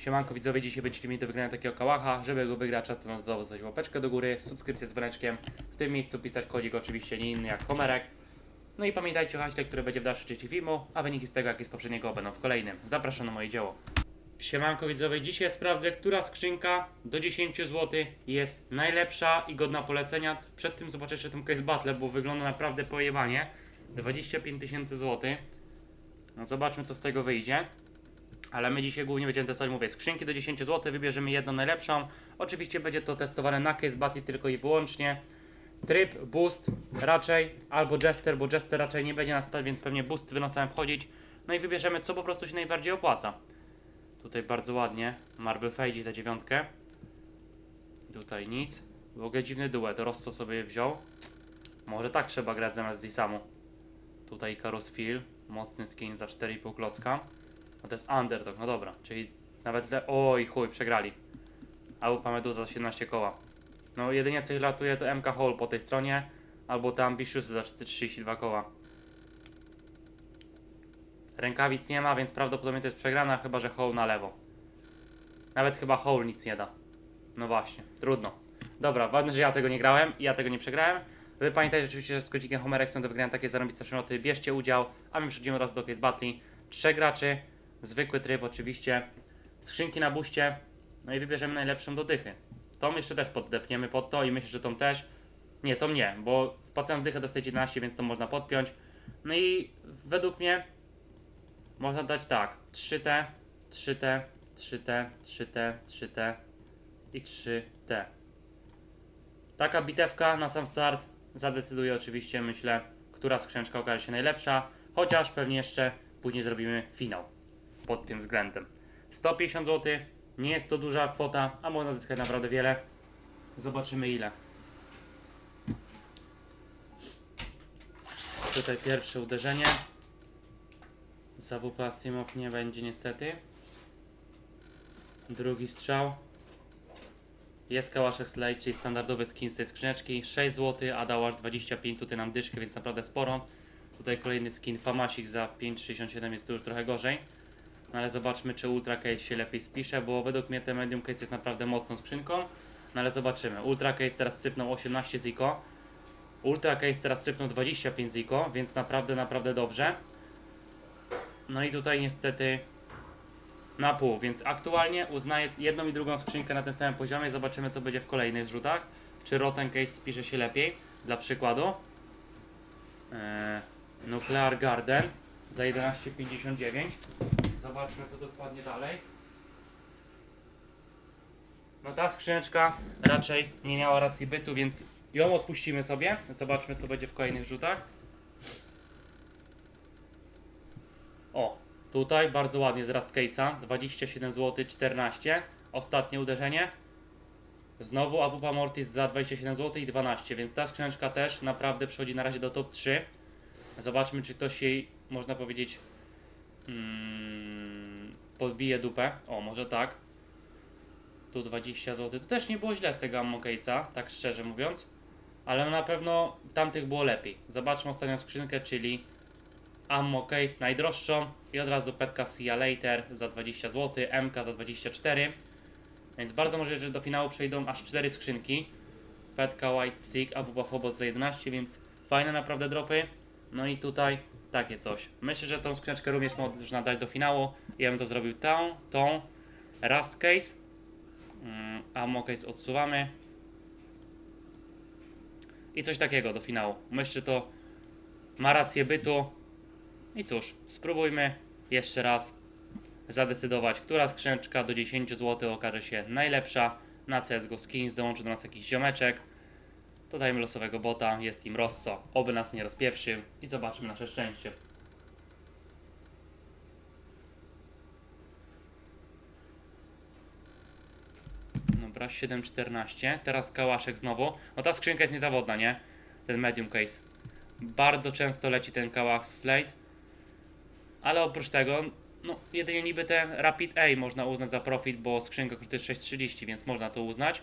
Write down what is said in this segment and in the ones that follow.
Siemanko widzowie, dzisiaj będziecie mieli do wygrania takiego kałacha. Żeby go wygrać, na to zostawić łapeczkę do góry, subskrypcję z dzwoneczkiem. W tym miejscu pisać kodzik oczywiście nie inny jak Homerek. No i pamiętajcie o haśle, które będzie w dalszej części filmu, a wyniki z tego jak i z poprzedniego będą w kolejnym. Zapraszam na moje dzieło. Siemanko widzowie, dzisiaj sprawdzę, która skrzynka do 10 zł jest najlepsza i godna polecenia. Przed tym zobaczę jeszcze ten case battle, bo wygląda naprawdę pojebanie. 25 tysięcy złotych. No zobaczmy co z tego wyjdzie. Ale my dzisiaj głównie będziemy testować, mówię, skrzynki do 10 zł, wybierzemy jedną najlepszą. Oczywiście będzie to testowane na case battle tylko i wyłącznie. Tryb, boost raczej, albo jester, bo jester raczej nie będzie na start, więc pewnie boost będą same wchodzić. No i wybierzemy co po prostu się najbardziej opłaca. Tutaj bardzo ładnie, Marble Fade za dziewiątkę. Tutaj nic. W ogóle dziwny duet, Rosso sobie wziął. Może tak trzeba grać zamiast Zisamu. Tutaj Karus Phil, mocny skin za 4,5 klocka. No to jest underdog, no dobra, czyli nawet le... Oj chuj, przegrali. Albo Pameduza za 17 koła. No jedynie co ich latuje to MK Hall po tej stronie, albo te Ambitious za 32 koła. Rękawic nie ma, więc prawdopodobnie to jest przegrana, chyba że Hall na lewo. Nawet chyba Hall nic nie da. No właśnie, trudno. Dobra, ważne, że ja tego nie grałem i ja tego nie przegrałem. Wy pamiętajcie oczywiście, że z kodzikiem Homerek są do wygrania takie zarąbiste przymioty. Bierzcie udział, a my przechodzimy od razu do Case Battle. Trzech graczy, zwykły tryb oczywiście, skrzynki na buście, no i wybierzemy najlepszą do dychy. Tą jeszcze też poddepniemy pod to i myślę, że tą też. Nie, to nie, bo wpłacając dychę dostajecie 11, więc to można podpiąć. No i według mnie można dać tak, 3T, 3T, 3T, 3T, 3T i 3T. Taka bitewka na sam start zadecyduje oczywiście, myślę, która skrzyneczka okaże się najlepsza, chociaż pewnie jeszcze później zrobimy finał pod tym względem. 150 zł, nie jest to duża kwota, a można zyskać naprawdę wiele. Zobaczymy ile. Tutaj pierwsze uderzenie. Za WP Asimov nie będzie niestety. Drugi strzał. Jest Kałaszek czyli standardowy skin z tej skrzyneczki. 6 zł, a dał aż 25 tutaj nam dyszkę, więc naprawdę sporo. Tutaj kolejny skin Famasik za 5,67 jest to już trochę gorzej. No ale zobaczmy, czy Ultra Case się lepiej spisze, bo według mnie ten Medium Case jest naprawdę mocną skrzynką. No ale zobaczymy. Ultra Case teraz sypnął 18 ziko. Ultra Case teraz sypnął 25 ziko, więc naprawdę, naprawdę dobrze. No i tutaj niestety na pół, więc aktualnie uznaję jedną i drugą skrzynkę na tym samym poziomie. Zobaczymy, co będzie w kolejnych rzutach. Czy Rotten Case spisze się lepiej, dla przykładu. Eee, Nuclear Garden za 11,59. Zobaczmy, co tu wpadnie dalej. No ta skrzyneczka raczej nie miała racji bytu, więc ją odpuścimy sobie. Zobaczmy, co będzie w kolejnych rzutach. O, tutaj bardzo ładnie z Rust Case'a. 27 zł 14. Ostatnie uderzenie. Znowu AWP Mortis za 27 zł i 12, więc ta skrzyneczka też naprawdę przechodzi na razie do top 3. Zobaczmy, czy ktoś jej, można powiedzieć, mm, podbije dupę. O, może tak. Tu 20 zł. To też nie było źle z tego Ammo Case'a, tak szczerze mówiąc. Ale na pewno tamtych było lepiej. Zobaczmy ostatnią skrzynkę, czyli Ammo Case najdroższą i od razu Petka See Ya Later za 20 zł, MK za 24. Więc bardzo możliwe, że do finału przejdą aż 4 skrzynki. Petka White Sig, AWP Phobos za 11, więc fajne naprawdę dropy. No i tutaj takie coś. Myślę, że tą skrzyneczkę również można dać do finału. Ja bym to zrobił tą, tą, Rust Case. Mm, Ammo Case odsuwamy. I coś takiego do finału. Myślę, że to ma rację bytu. I cóż, spróbujmy jeszcze raz zadecydować, która skrzyneczka do 10 zł okaże się najlepsza. Na CSGO Skins dołączy do nas jakiś ziomeczek. Dodajmy losowego bota, jest im Rosso, oby nas nie rozpieprzył i zobaczmy nasze szczęście. Dobra, 7,14. Teraz kałaszek znowu. No ta skrzynka jest niezawodna, nie? Ten medium case. Bardzo często leci ten kałach slate. Ale oprócz tego, no jedynie niby ten Rapid A można uznać za profit, bo skrzynka kosztuje 6,30, więc można to uznać.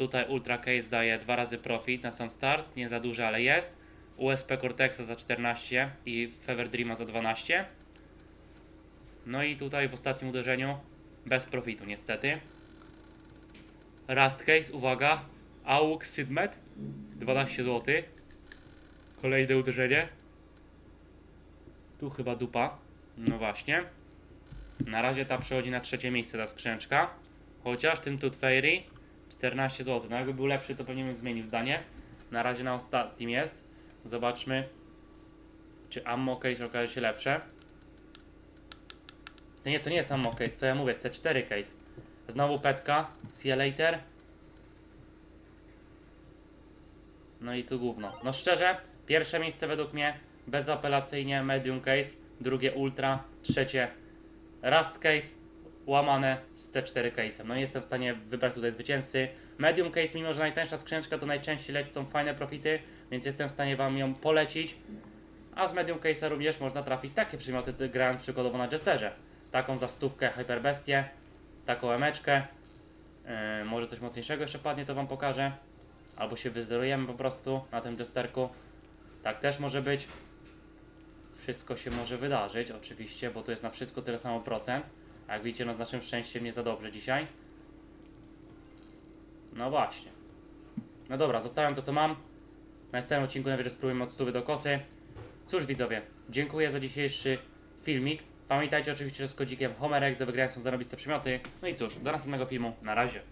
Tutaj Ultra Case daje dwa razy profit na sam start, nie za duży, ale jest. USP Cortexa za 14 i Fever Dreama za 12. No i tutaj w ostatnim uderzeniu Bez profitu niestety. Rust Case, uwaga. AUX Sydmet 12 zł. Kolejne uderzenie. Tu chyba dupa. No właśnie. Na razie ta przechodzi na trzecie miejsce ta skrzyneczka. Chociaż tym Tooth Fairy 14 zł. No jakby był lepszy, to pewnie bym zmienił zdanie. Na razie na ostatnim jest. Zobaczmy, czy Ammo Case okaże się lepsze. To nie, to nie jest Ammo Case, co ja mówię, C4 Case. Znowu petka, see you later. No i tu gówno. No szczerze, pierwsze miejsce według mnie bezapelacyjnie medium case, drugie ultra, trzecie rust case, łamane z C4 case'em. No nie jestem w stanie wybrać tutaj zwycięzcy. Medium case, mimo że najtańsza skrzyneczka, to najczęściej lecą fajne profity, więc jestem w stanie Wam ją polecić. A z medium case'a również można trafić takie przymioty, ty- grając przykładowo na Jesterze. Taką za stówkę Hyperbestię, taką emeczkę. Yy, może coś mocniejszego jeszcze padnie, to Wam pokażę. Albo się wyzerujemy po prostu na tym Jesterku. Tak też może być. Wszystko się może wydarzyć, oczywiście, bo to jest na wszystko tyle samo procent. Jak widzicie, no z naszym szczęściem nie za dobrze dzisiaj. No właśnie. No dobra, zostawiam to co mam. Na następnym odcinku najwyżej spróbujemy od stówy do kosy. Cóż widzowie, dziękuję za dzisiejszy filmik. Pamiętajcie oczywiście, że z kodzikiem Homerek do wygrania są zarobiste przymioty. No i cóż, do następnego filmu. Na razie.